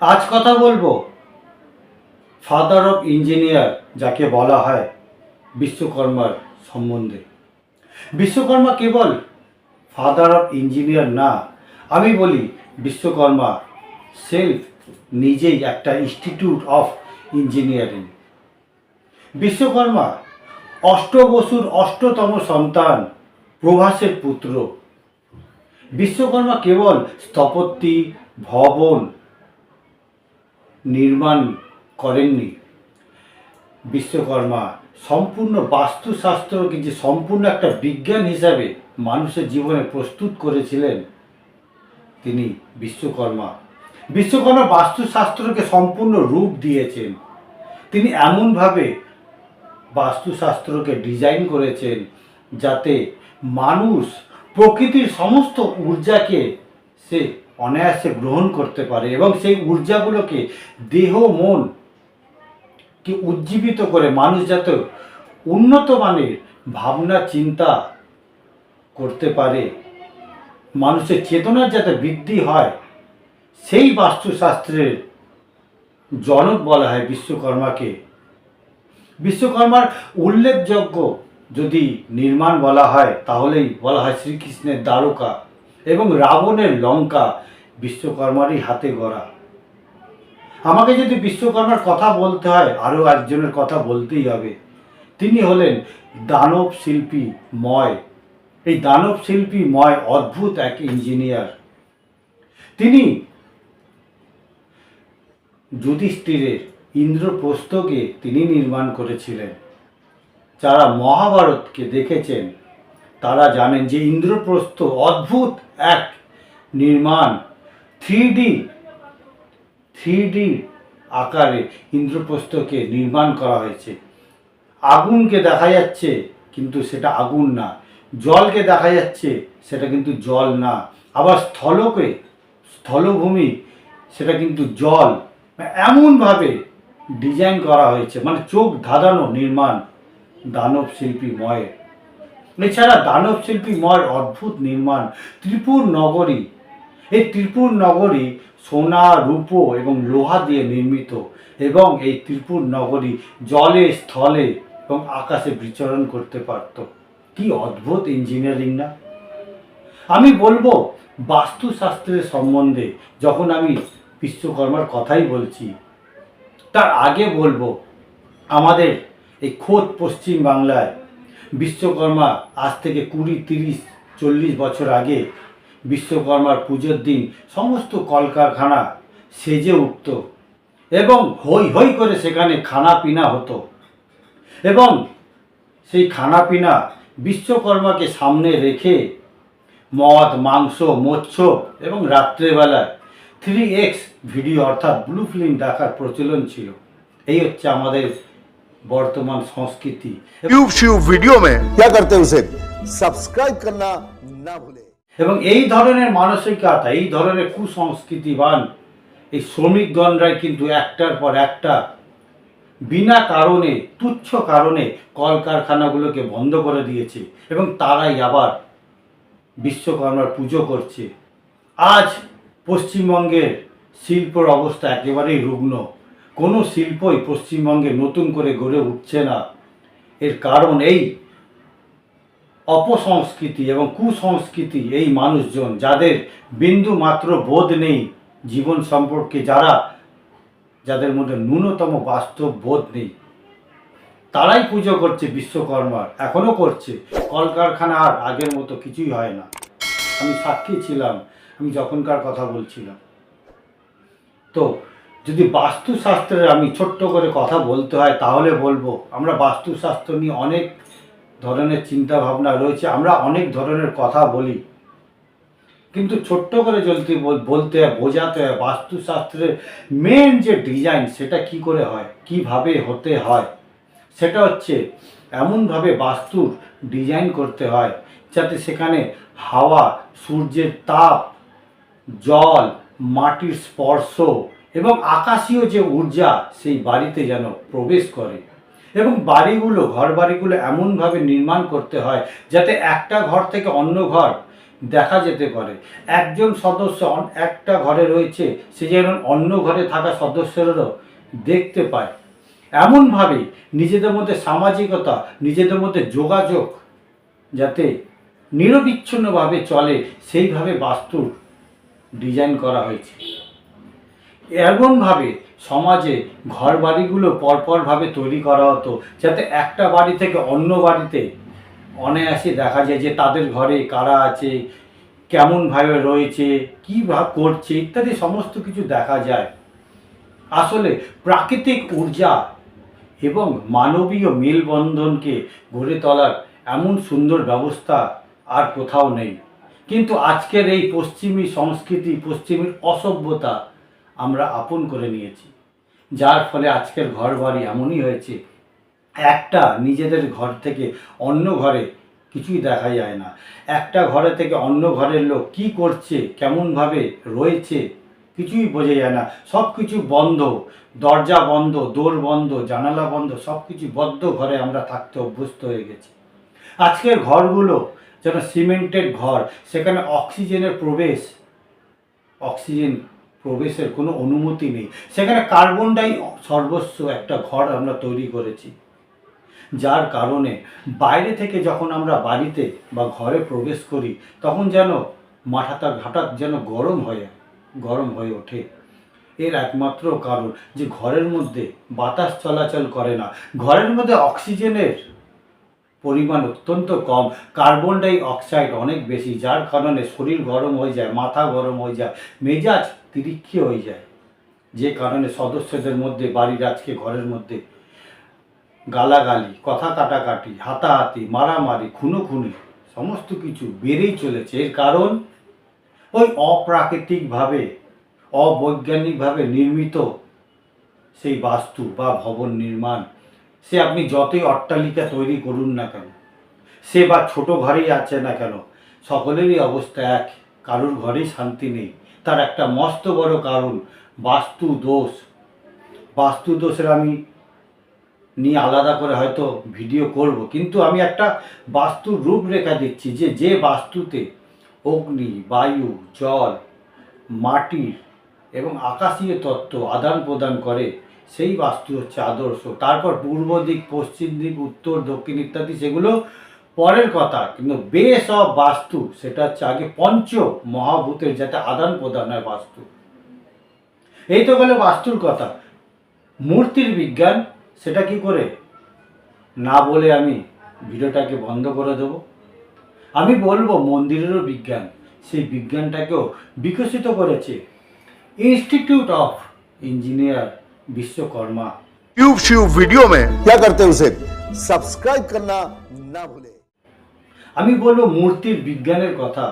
আজ কথা বলব। ফাদার অফ ইঞ্জিনিয়ার যাকে বলা হয় বিশ্বকর্মার সম্বন্ধে। বিশ্বকর্মা কেবল ফাদার অফ ইঞ্জিনিয়ার না, আমি বলি বিশ্বকর্মা সেলফ নিজেই একটা ইনস্টিটিউট অফ ইঞ্জিনিয়ারিং বিশ্বকর্মা অষ্ট বসুর অষ্টতম সন্তান প্রভাসের পুত্র। বিশ্বকর্মা কেবল স্থপতি, ভবন নির্মাণ করেননি। বিশ্বকর্মা, সম্পূর্ণ বাস্তুশাস্ত্রকে যে সম্পূর্ণ একটা বিজ্ঞান হিসাবে মানুষের জীবনে প্রস্তুত করেছিলেন তিনি বিশ্বকর্মা। বিশ্বকর্মা বাস্তুশাস্ত্রকে সম্পূর্ণ রূপ দিয়েছেন। তিনি এমনভাবে বাস্তুশাস্ত্রকে ডিজাইন করেছেন যাতে মানুষ প্রকৃতির সমস্ত ঊর্জাকে সে অনায়াসে গ্রহণ করতে পারে এবং সেই ঊর্জাগুলোকে দেহ, মন কে উজ্জীবিত করে মানুষ যাতে উন্নত মানের ভাবনা, চিন্তা করতে পারে। মানুষের চেতনার যাতে বৃদ্ধি হয়, সেই বাস্তুশাস্ত্রের জনক বলা হয় বিশ্বকর্মাকে। বিশ্বকর্মার উল্লেখযোগ্য যদি নির্মাণ বলা হয়, তাহলেই বলা হয় শ্রীকৃষ্ণের দ্বারকা। এবং রাবণের লঙ্কা বিশ্বকর্মারই হাতে গড়া। আমাকে যদি বিশ্বকর্মার কথা বলতে হয়, আরও একজনের কথা বলতেই হবে। তিনি হলেন দানব শিল্পী ময়। এই দানব শিল্পী ময় অদ্ভুত এক ইঞ্জিনিয়ার। তিনি যুধিষ্ঠিরের ইন্দ্রপ্রস্থকে তিনি নির্মাণ করেছিলেন। যারা মহাভারতকে দেখেছেন, তারা জানেন যে ইন্দ্রপ্রস্থ অদ্ভুত এক, নির্মাণ থ্রি ডি থ্রি ডি আকারে ইন্দ্রপ্রস্থকে নির্মাণ করা হয়েছে। আগুনকে দেখা যাচ্ছে, কিন্তু সেটা আগুন না। জলকে দেখা যাচ্ছে, সেটা কিন্তু জল না। আবার স্থলকে, স্থলভূমি, সেটা কিন্তু জল। এমনভাবে ডিজাইন করা হয়েছে মানে চোখ ধাঁধানো নির্মাণ দানব শিল্পী ময়ের। এছাড়া দানব শিল্পী অদ্ভুত নির্মাণ। ত্রিপুর নগরী। এই ত্রিপুর নগরী সোনা, রূপো এবং লোহা দিয়ে নির্মিত এবং এই ত্রিপুর নগরী জলে, স্থলে এবং আকাশে বিচরণ করতে পারত। কি অদ্ভুত ইঞ্জিনিয়ারিং না? আমি বলব, বাস্তুশাস্ত্রের সম্বন্ধে যখন আমি বিশ্বকর্মার কথাই বলছি, তার আগে বলব, আমাদের এই খোদ পশ্চিম বাংলায় বিশ্বকর্মা আজ থেকে কুড়ি, তিরিশ, চল্লিশ বছর আগে বিশ্বকর্মার পুজোর দিন সমস্ত কলকারখানা সেজে উঠত এবং হই হই করে সেখানে খানা পিনা হতো। এবং সেই খানা পিনা বিশ্বকর্মাকে সামনে রেখে মদ, মাংস, মৎস্য এবং রাত্রেবেলায় থ্রি এক্স ভিডিও অর্থাৎ ব্লু ফিল্ম দেখার প্রচলন ছিল। এই হচ্ছে আমাদের বর্তমান সংস্কৃতি ट्यूब श्यूब वीडियो में क्या करते हैं उसे सब्सक्राइब करना ना भूलें এবং এই ধরনের মানসিকতা এই ধরনের কুসংস্কৃতিবান এই শ্রমিকগণরাই কিন্তু একটার পর একটা বিনা কারণে তুচ্ছ কারণে কলকারখানাগুলোকে বন্ধ করে দিয়েছে এবং তারাই আবার বিশ্বকর্মার পুজো করছে আজ পশ্চিমবঙ্গের শিল্পর অবস্থা একেবারেই রুগ্ন কোনো শিল্পই পশ্চিমবঙ্গে নতুন করে গড়ে উঠছে না। এর কারণ এই অপসংস্কৃতি এবং কুসংস্কৃতি এই মানুষজন, যাদের বিন্দু মাত্র বোধ নেই জীবন সম্পর্কে, যারা, যাদের মধ্যে ন্যূনতম বাস্তব বোধ নেই। তারাই পুজো করছে বিশ্বকর্মার এখনও করছে। কলকারখানা আর আগের মতো কিছুই হয় না। আমি সাক্ষী ছিলাম, আমি যখনকার কথা বলছিলাম। তো যদি বাস্তুশাস্ত্রের আমি ছোট্ট করে কথা বলতে হয়, তাহলে বলব, আমরা বাস্তুশাস্ত্র নিয়ে অনেক ধরনের চিন্তা ভাবনা রয়েছে, আমরা অনেক ধরনের কথা বলি। কিন্তু ছোট্ট করে যদি বল- বলতে হয়, বোঝাতে হয়, বাস্তুশাস্ত্রের মেন যে ডিজাইন সেটা কি করে হয়, কীভাবে হতে হয়, সেটা হচ্ছে এমনভাবে বাস্তুর ডিজাইন করতে হয়, যাতে সেখানে হাওয়া, সূর্যের তাপ, জল, মাটির স্পর্শ এবং আকাশীয় যে ঊর্জা সেই বাড়িতে যেন প্রবেশ করে। এবং বাড়িগুলো ঘর বাড়িগুলো এমনভাবে নির্মাণ করতে হয় যাতে একটা ঘর থেকে অন্য ঘর দেখা যেতে পারে। একজন সদস্য একটা ঘরে রয়েছে, সে যেন অন্য ঘরে থাকা সদস্যেরও দেখতে পায়। এমনভাবে নিজেদের মধ্যে সামাজিকতা, নিজেদের মধ্যে যোগাযোগ যাতে নিরবিচ্ছিন্নভাবে চলে, সেইভাবে বাস্তুর ডিজাইন করা হয়েছে। এমনভাবে সমাজে ঘর বাড়িগুলো পরপরভাবে তৈরি করা হতো, যাতে একটা বাড়ি থেকে অন্য বাড়িতে অনায়াসে দেখা যায় যে তাদের ঘরে কারা আছে, কেমনভাবে রয়েছে, কী ভাব করছে ইত্যাদি সমস্ত কিছু দেখা যায়। আসলে প্রাকৃতিক ঊর্জা এবং মানবীয় মেলবন্ধনকে গড়ে তোলার এমন সুন্দর ব্যবস্থা আর কোথাও নেই। কিন্তু আজকের এই পশ্চিমী সংস্কৃতি, পশ্চিমের অসভ্যতা আমরা আপন করে নিয়েছি। যার ফলে আজকের ঘর বাড়ি এমনই হয়েছে, একটা নিজেদের ঘর থেকে অন্য ঘরে কিছুই দেখা যায় না। একটা ঘরে থেকে অন্য ঘরের লোক কি করছে, কেমনভাবে রয়েছে, কিছুই বোঝা যায় না। সব কিছু বন্ধ, দরজা বন্ধ, দোর বন্ধ, জানালা বন্ধ সব কিছু বদ্ধ ঘরে আমরা থাকতে অভ্যস্ত হয়ে গেছি। আজকের ঘরগুলো যেন সিমেন্টেড ঘর, সেখানে অক্সিজেনের প্রবেশ, অক্সিজেন প্রবেশের কোনো অনুমতি নেই। সেখানে কার্বন ডাই সর্বস্ব একটা ঘর আমরা তৈরি করেছি। যার কারণে বাইরে থেকে যখন আমরা বাড়িতে বা ঘরে প্রবেশ করি, তখন যেন মাথাটা হঠাৎ যেন গরম হয়ে গরম হয়ে ওঠে। এর একমাত্র কারণ যে ঘরের মধ্যে বাতাস চলাচল করে না। ঘরের মধ্যে অক্সিজেনের পরিমাণ অত্যন্ত কম। কার্বন ডাই অক্সাইড অনেক বেশি, যার কারণে শরীর গরম হয়ে যায়, মাথা গরম হয়ে যায়, মেজাজ তিরিক্ষি হয়ে যায়, যে কারণে সদস্যদের মধ্যে, বাড়ির আজকে ঘরের মধ্যে গালাগালি, কথা কাটাকাটি, হাতাহাতি, মারামারি, খুনোখুনি, সমস্ত কিছু বেড়েই চলেছে। এর কারণ ওই অপ্রাকৃতিকভাবে, অবৈজ্ঞানিকভাবে নির্মিত সেই বাস্তু বা ভবন নির্মাণ। সে আপনি যতই অট্টালিকা তৈরি করুন না কেন, সে বা ছোট ঘরেই আছে না কেন, সকলেরই অবস্থা এক, কারোর ঘরেই শান্তি নেই। তার একটা মস্ত বড় কারণ, বাস্তু দোষ। বাস্তু দোষের আমি নিয়ে আলাদা করে হয়তো ভিডিও করব, কিন্তু আমি একটা বাস্তুর রূপরেখা দিচ্ছি যে যে বাস্তুতে অগ্নি, বায়ু, জল, মাটির এবং আকাশীয় তত্ত্ব আদান প্রদান করে সেই বাস্তু হচ্ছে আদর্শ। তারপর পূর্ব দিক, পশ্চিম দিক, উত্তর, দক্ষিণ ইত্যাদি, সেগুলো পরের কথা। কিন্তু বেশ অফ বাস্তু, সেটা হচ্ছে আগে পঞ্চ মহাভূতের যাতে আদান প্রদান হয় বাস্তু। এই তো গেলে বাস্তুর কথা। মূর্তির বিজ্ঞান, সেটা কি করে? না বলে আমি ভিডিওটাকে বন্ধ করে দেব। আমি বলব মন্দিরেরও বিজ্ঞান, সেই বিজ্ঞানটাকেও বিকশিত করেছে। Institute of engineer Vishwakarma tube श्यूब video में क्या करते हैं उसे सब्सक्राइब करना ना भूलें আমি বলবো মূর্তির বিজ্ঞানের কথা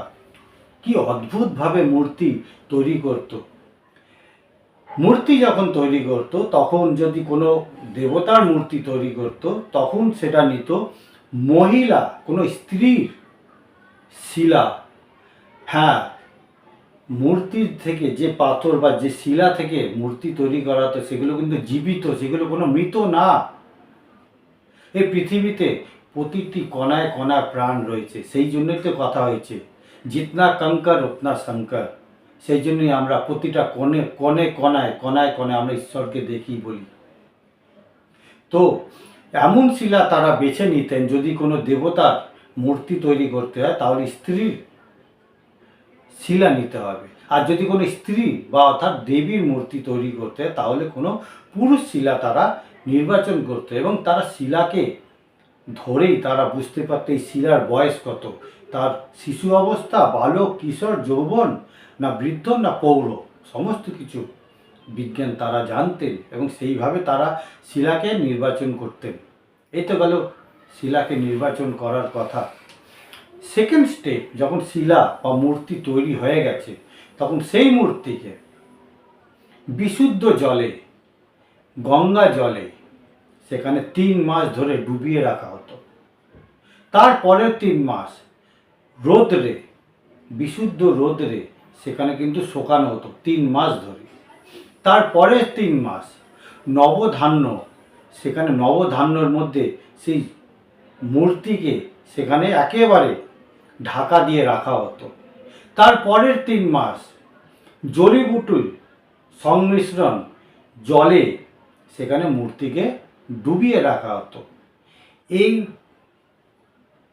কি অদ্ভুতভাবে মূর্তি তৈরি করত মূর্তি যখন তৈরি করত তখন যদি কোনো দেবতার মূর্তি তৈরি করত তখন সেটা নিত মহিলা কোনো স্ত্রীর শিলা হ্যাঁ মূর্তির থেকে যে পাথর বা যে শিলা থেকে মূর্তি তৈরি করা হতো সেগুলো কিন্তু জীবিত, সেগুলো কোনো মৃত না। এই পৃথিবীতে প্রতিটি কণায় কণায় প্রাণ রয়েছে, সেই জন্যই তো কথা হয়েছে জিতনা কঙ্কর উতনা শঙ্কর সেই জন্যই আমরা প্রতিটা কোণে কোণে কণায় কণায় কণায় আমরা ঈশ্বরকে দেখি বলি। তো এমন শিলা তারা বেছে নিতেন, যদি কোনো দেবতার মূর্তি তৈরি করতে হয়, তাহলে স্ত্রীর শিলা নিতে হবে। আর যদি কোনো স্ত্রী বা অর্থাৎ দেবীর মূর্তি তৈরি করতে তাহলে কোনো পুরুষ শিলা তারা নির্বাচন করতো এবং তারা শিলাকে ধরেই তারা বুঝতে পারতো এই শিলার বয়স কত। তার শিশু অবস্থা, বালক, কিশোর, যৌবন, না বৃদ্ধ, না পৌর, সমস্ত কিছু বিজ্ঞান তারা জানতেন এবং সেইভাবে তারা শিলাকে নির্বাচন করতেন। এই তো গেল শিলাকে নির্বাচন করার কথা। সেকেন্ড স্টেপ যখন শিলা বা মূর্তি তৈরি হয়ে গেছে, তখন সেই মূর্তিকে বিশুদ্ধ জলে, গঙ্গা জলে সেখানে তিন মাস ধরে ডুবিয়ে রাখা হতো। তারপরের তিন মাস রোদরে, বিশুদ্ধ রোদরে সেখানে কিন্তু শোকানো হতো তিন মাস ধরে। তারপরের তিন মাস নবধান্য, সেখানে নবধান্যর মধ্যে সেই মূর্তিকে সেখানে একেবারে ঢাকা দিয়ে রাখা হতো। তার পরের তিন মাস জড়িবুটির সংমিশ্রণ জলে সেখানে মূর্তিকে ডুবিয়ে রাখা হতো। এই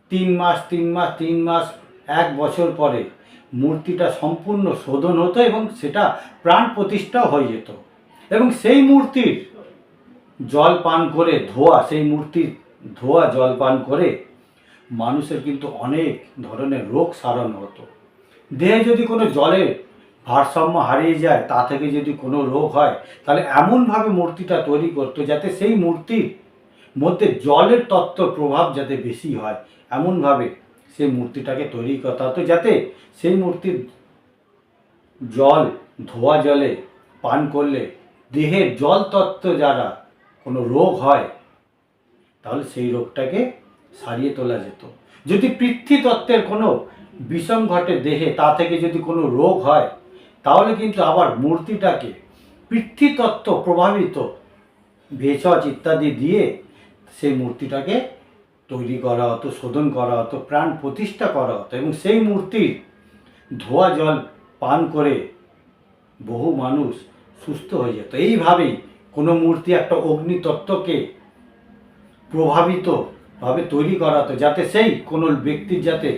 তিন মাস তিন মাস তিন মাস, এক বছর পরে মূর্তিটা সম্পূর্ণ শোধন হতো এবং সেটা প্রাণ প্রতিষ্ঠা হয়ে যেত। এবং সেই মূর্তির জল পান করে, ধোয়া, সেই মূর্তির ধোয়া জল পান করে মানুষের কিন্তু অনেক ধরনের রোগ সারানো হতো। দেহে যদি কোনো জলের ভারসাম্য হারিয়ে যায়, তা থেকে যদি কোনো রোগ হয়, তাহলে এমনভাবে মূর্তিটা তৈরি করতো যাতে সেই মূর্তির মধ্যে জলের তত্ত্ব প্রভাব যাতে বেশি হয়। এমনভাবে সেই মূর্তিটাকে তৈরি করতে হতো যাতে সেই মূর্তির জল, ধোয়া জলে পান করলে দেহের জল তত্ত্ব যারা কোনো রোগ হয়, তাহলে সেই রোগটাকে সারিয়ে তোলা যেত। যদি পৃথ্বীতত্ত্বের কোনো বিষম ঘটে দেহে, তা থেকে যদি কোনো রোগ হয়, তাহলে কিন্তু আবার মূর্তিটাকে পৃথ্বীতত্ত্ব প্রভাবিত ভেষজ ইত্যাদি দিয়ে সেই মূর্তিটাকে তৈরি করা হতো, শোধন করা হতো, প্রাণ প্রতিষ্ঠা করা হতো এবং সেই মূর্তির ধোয়া জল পান করে বহু মানুষ সুস্থ হয়ে যেত। এইভাবেই কোনো মূর্তি একটা অগ্নিতত্ত্বকে প্রভাবিত ভাবে তৈরি করা হতো যাতে সেই কোনো ব্যক্তির যাতে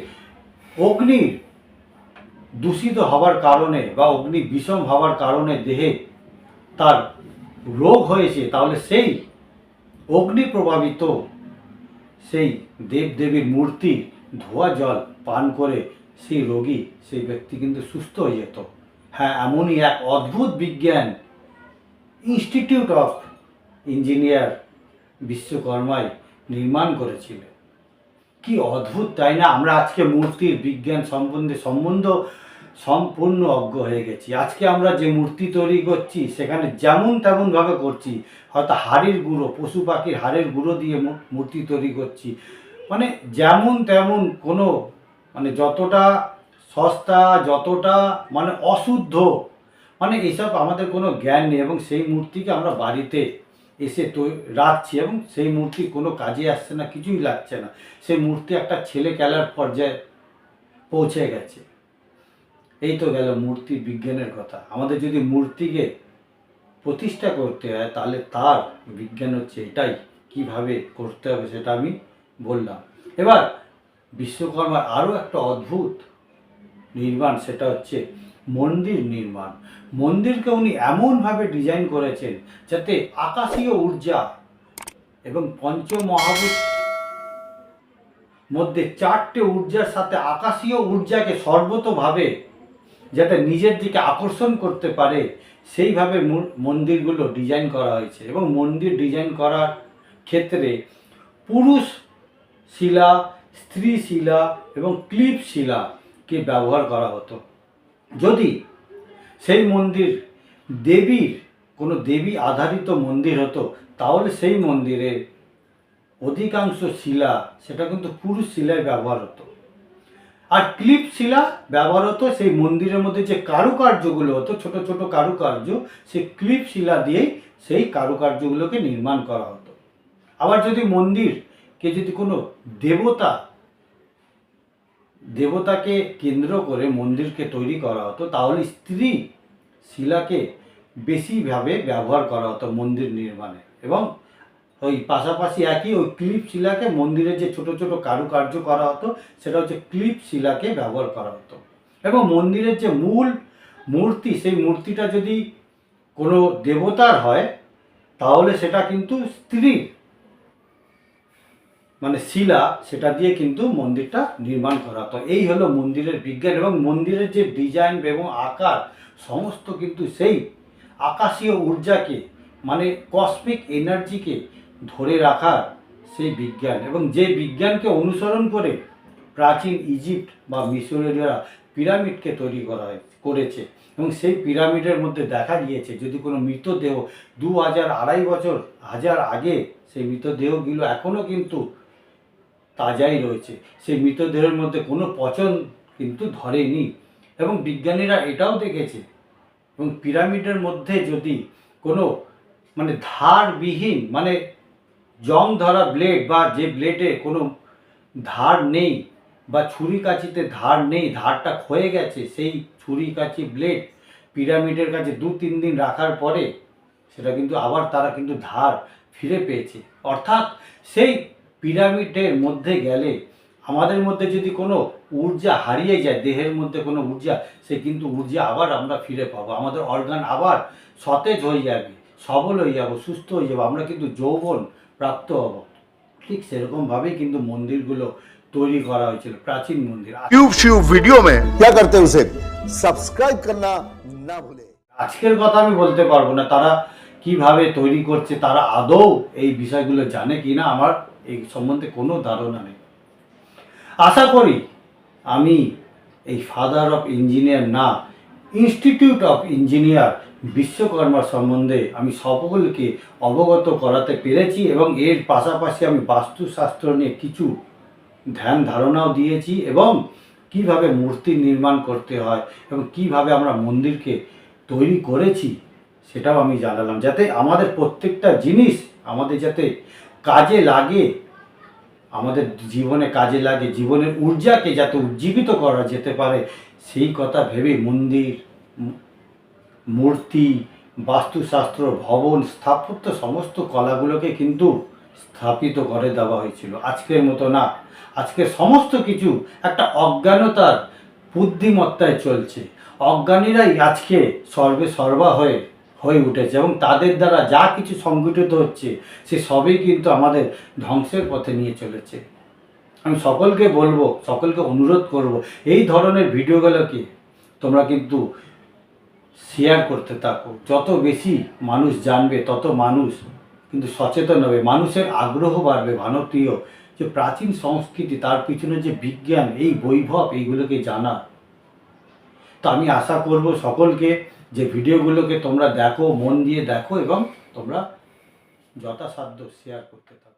অগ্নির দূষিত হওয়ার কারণে বা অগ্নি বিষম হওয়ার কারণে দেহে তার রোগ হয়েছে, তাহলে সেই অগ্নি প্রভাবিত সেই দেবদেবীর মূর্তি ধোয়া জল পান করে সেই রোগী, সেই ব্যক্তি কিন্তু সুস্থ হয়ে যেত। হ্যাঁ এমনই এক অদ্ভুত বিজ্ঞান ইনস্টিটিউট অফ ইঞ্জিনিয়ার বিশ্বকর্মায় নির্মাণ করেছিলেন কি অদ্ভুত, তাই না? আমরা আজকে মূর্তির বিজ্ঞান সম্বন্ধে সম্বন্ধ সম্পূর্ণ অজ্ঞ হয়ে গেছি। আজকে আমরা যে মূর্তি তৈরি করছি, সেখানে যেমন তেমনভাবে করছি, হয়তো হাড়ের গুঁড়ো, পশু পাখির হাড়ের গুঁড়ো দিয়ে মূর্তি তৈরি করছি। মানে যেমন তেমন কোনো মানে যতটা সস্তা, যতটা মানে অশুদ্ধ মানে এসব আমাদের কোনো জ্ঞান নেই এবং সেই মূর্তিকে আমরা বাড়িতে এসে তো রাখছি এবং সেই মূর্তি কোনো কাজে আসছে না, কিছুই লাগছে না। সেই মূর্তি একটা ছেলে খেলার পর্যায়ে পৌঁছে গেছে। এই তো গেল মূর্তি বিজ্ঞানের কথা। আমাদের যদি মূর্তিকে প্রতিষ্ঠা করতে হয়, তাহলে তার বিজ্ঞান হচ্ছে এটাই। কীভাবে করতে হবে সেটা আমি বললাম। এবার বিশ্বকর্মার আরও একটা অদ্ভুত নির্মাণ, সেটা হচ্ছে মন্দির নির্মাণ। মন্দিরকে উনি এমনভাবে ডিজাইন করেছেন যাতে আকাশীয় ঊর্জা এবং পঞ্চমহাভূত মধ্যে চারটে ঊর্জার সাথে আকাশীয় ঊর্জাকে সর্বতভাবে যাতে নিজের দিকে আকর্ষণ করতে পারে, সেইভাবে মন্দিরগুলো ডিজাইন করা হয়েছে এবং মন্দির ডিজাইন করার ক্ষেত্রে পুরুষ শিলা, স্ত্রী শিলা এবং ক্লিপ শিলাকে ব্যবহার করা হতো। যদি সেই মন্দির দেবীর, কোনো দেবী আধারিত মন্দির হতো, তাহলে সেই মন্দিরের অধিকাংশ শিলা, সেটা কিন্তু পুরুষ শিলায় ব্যবহার হতো। আর ক্লিপ শিলা ব্যবহার হতো, সেই মন্দিরের মধ্যে যে কারুকার্যগুলো হতো, ছোট ছোট কারুকার্য সেই ক্লিপ শিলা দিয়েই সেই কারুকার্যগুলোকে নির্মাণ করা হতো। আবার যদি মন্দিরকে যদি কোনো দেবতা দেবতাকে কেন্দ্র করে মন্দিরকে তৈরি করা হতো, তাহলে স্ত্রী শিলাকে বেশিভাবে ব্যবহার করা হতো মন্দির নির্মাণে। এবং ওই পাশাপাশি একই ওই ক্লিপ শিলাকে মন্দিরে যে ছোট ছোট কারুকার্য করা হতো, সেটা হচ্ছে ক্লিপ শিলাকে ব্যবহার করা হতো। এবং মন্দিরের যে মূল মূর্তি, সেই মূর্তিটা যদি কোনো দেবতার হয়, তাহলে সেটা কিন্তু স্ত্রীর মানে শিলা, সেটা দিয়ে কিন্তু মন্দিরটা নির্মাণ করা হতো এই হলো মন্দিরের বিজ্ঞান এবং মন্দিরের যে ডিজাইন এবং আকার, সমস্ত কিন্তু সেই আকাশীয় ঊর্জাকে মানে কসমিক এনার্জিকে ধরে রাখার সেই বিজ্ঞান। এবং যে বিজ্ঞানকে অনুসরণ করে প্রাচীন ইজিপ্ট বা মিশরীয়রা পিরামিডকে তৈরি করা করেছে, এবং সেই পিরামিডের মধ্যে দেখা গিয়েছে, যদি কোনো মৃতদেহ দু হাজার আড়াই বছর, হাজার আগে সেই মৃতদেহগুলো এখনও কিন্তু তাজাই রয়েছে। সেই মৃতদেহের মধ্যে কোনো পচন কিন্তু ধরেনি। এবং বিজ্ঞানীরা এটাও দেখেছে। এবং পিরামিডের মধ্যে যদি কোনো মানে ধারবিহীন মানে জং ধরা ব্লেড বা যে ব্লেডে কোনো ধার নেই বা ছুরি কাঁচিতে ধার নেই, ধারটা ক্ষয়ে গেছে, সেই ছুরি কাঁচি ব্লেড পিরামিডের কাছে দু তিন দিন রাখার পরে সেটা কিন্তু আবার তারা কিন্তু ধার ফিরে পেয়েছে। অর্থাৎ সেই পিরামিডের মধ্যে গেলে আমাদের মধ্যে যদি কোনো ঊর্জা হারিয়ে যায় দেহের মধ্যে কোনো ঊর্জা সে কিন্তু ঊর্জা আবার আমরা ফিরে পাবো আমাদের অর্গান আবার সতেজ হয়ে যাবে সবল হয়ে যাব সুস্থ হয়ে যাবো আমরা কিন্তু যৌবন প্রাপ্ত হব ঠিক সেরকমভাবেই কিন্তু মন্দিরগুলো তৈরি করা হয়েছিল প্রাচীন মন্দির ट्यूब श्यूब वीडियो में क्या करते हैं उसे सब्सक्राइब करना ना भूलें আজকের কথা আমি বলতে পারবো না তারা কিভাবে তৈরি করছে তারা আদৌ এই বিষয়গুলো জানে কি না আমার এই সম্বন্ধে কোনো ধারণা নেই। আশা করি আমি এই ফাদার অফ ইঞ্জিনিয়ার না ইনস্টিটিউট অফ ইঞ্জিনিয়ার বিশ্বকর্মার সম্বন্ধে আমি সকলকে অবগত করাতে পেরেছি এবং এর পাশাপাশি আমি বাস্তুশাস্ত্র নিয়ে কিছু ধ্যান ধারণাও দিয়েছি এবং কীভাবে মূর্তি নির্মাণ করতে হয় এবং কীভাবে আমরা মন্দিরকে তৈরি করেছি সেটাও আমি জানালাম, যাতে আমাদের প্রত্যেকটা জিনিস আমাদের যাতে কাজে লাগে, আমাদের জীবনে কাজে লাগে, জীবনের ঊর্জাকে যাতে উজ্জীবিত করা যেতে পারে, সেই কথা ভেবে মন্দির, মূর্তি, বাস্তুশাস্ত্র, ভবন, স্থাপত্য সমস্ত কলাগুলোকে কিন্তু স্থাপিত করে দেওয়া হয়েছিল। আজকের মতো না। আজকের সমস্ত কিছু একটা অজ্ঞানতার বুদ্ধিমত্তায় চলছে। অজ্ঞানীরাই আজকে সর্বে সর্বা হয়ে হয়ে উঠেছে এবং তাদের দ্বারা যা কিছু সংগঠিত হচ্ছে, সে সবই কিন্তু আমাদের ধ্বংসের পথে নিয়ে চলেছে। আমি সকলকে বলব, সকলকে অনুরোধ করব, এই ধরনের ভিডিওগুলোকে তোমরা কিন্তু শেয়ার করতে থাকো। যত বেশি মানুষ জানবে, তত মানুষ কিন্তু সচেতন হবে। মানুষের আগ্রহ বাড়বে ভারতীয় যে প্রাচীন সংস্কৃতি, তার পিছনে যে বিজ্ঞান, এই বৈভব, এইগুলোকে জানা। তো আমি আশা করব সকলকে যে ভিডিওগুলোকে তোমরা দেখো মন দিয়ে দেখো এবং তোমরা যথাসাধ্য শেয়ার করতে থাকো।